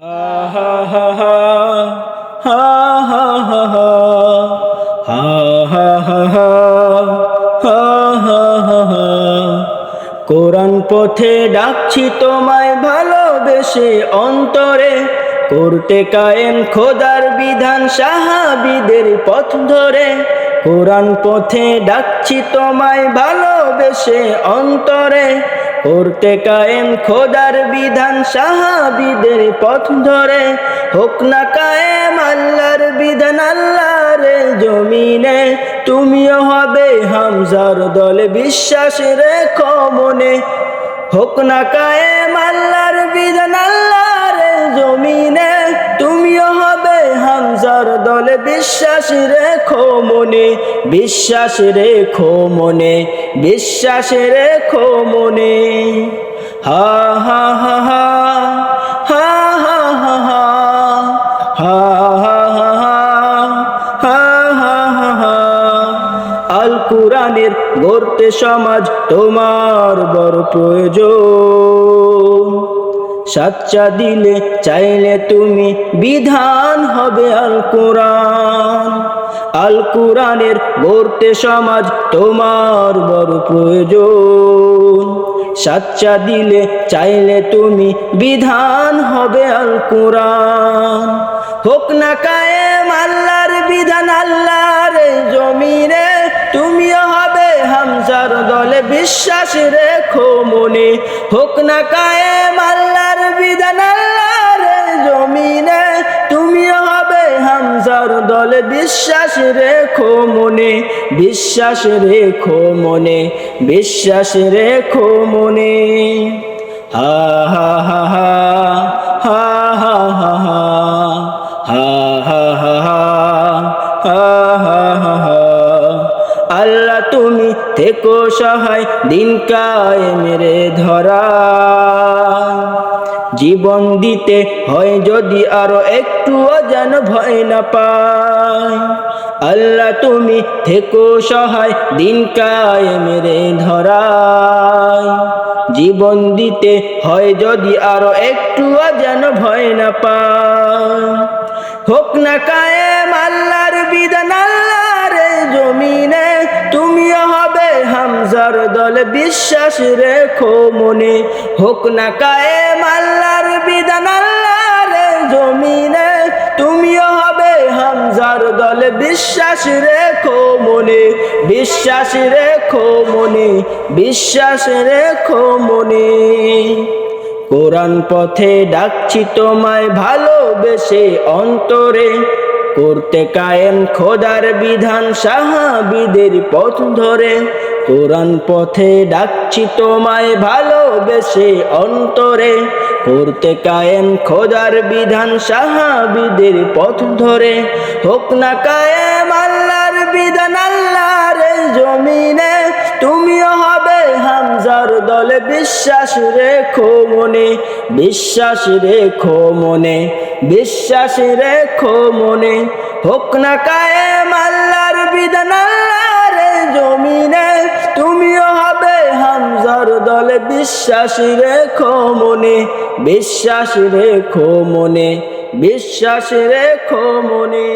কোরআন পথে ডাকছি তোমায় ভালোবেসে অন্তরে। করতে কায়েম খোদার বিধান সাহাবিদের পথ ধরে। কোরআন পথে ডাকছি তোমায় ভালোবেসে অন্তরে। করতে কায়েম খোদার বিধান সাহাবিদের পথ ধরে। হোক না কায়েম আল্লাহর বিধান আল্লাহর জমিনে, তুমিও হবে হামজার দলে বিশ্বাস রেখো মনে। হোক না কায়েম আল্লাহর বিধান আল্লাহর জমিনে, তুমিও হবে হামজার দলে বিশ্বাস রেখো মনে বিশ্বাস রেখো মনে বিশ্বাস রেখো মনে হা হা হা হা হা হা হা হা হা গড়তে সমাজ তোমার বড় প্রয়োজন সাচ্চা দিলে চাইলে তুমি বিধান হবে আল কোরআন আল কোরআনের গড়তে সমাজ তোমার বড় প্রয়োজন। সাচ্চা দিলে চাইলে তুমি বিধান হবে আল কোরআন হোক না কায়েম আল্লাহর বিধান, আল্লাহর জমিনে তুমিও হবে হামজার দলে বিশ্বাস রেখো মনে। হোক না কায়েম আল্লাহর হামজার দলে বিশ্বাস রেখো মনে বিশ্বাস রেখো মনে বিশ্বাস রেখো মনে হা হা হা হা হা হা হা হা হা হা হা হা হা হা আল্লাহ তুমি থেকো সহায় দিন কায় মেরে ধরা জীবন দিতে হয় যদি আরও একটু যেন ভয় না পায়। আল্লাহ তুমি থেকো সহায়, দিন কায় মেরে ধরায়। জীবন দিতে হয় যদি আরও একটু যেন ভয় না পায়। হোক না কায়েম আল্লাহর বিধান, আল্লাহর জমিনে তুমিও হবে হামজার দল, বিশ্বাস রেখো মনে। হোক না কায়েম আল্লাহর বিশ্বাস রেখো মনে, বিশ্বাস রেখো মনে, বিশ্বাস রেখো মনে। কোরআন পথে ডাকছি তোমায় ভালোবেসে অন্তরে, করতে কায়েম খোদার বিধান সাহাবিদের পথ ধরে। কোরআন পথে ডাকছি তোমায় ভালোবেসে অন্তরে করতে কায়েম খোদার বিধান সাহাবিদের পথ ধরে। হোক না কায়েম আল্লাহর বিধান, আল্লাহর জমিনে, তুমিও হবে হামজার দলে, বিশ্বাস রেখো মনে, বিশ্বাস রেখো মনে, বিশ্বাস রেখো মনে। হোক না কায়েম আল্লাহর বিধান দলে বিশ্বাস রেখো মনে বিশ্বাস রেখো মনে বিশ্বাস রেখো মনে।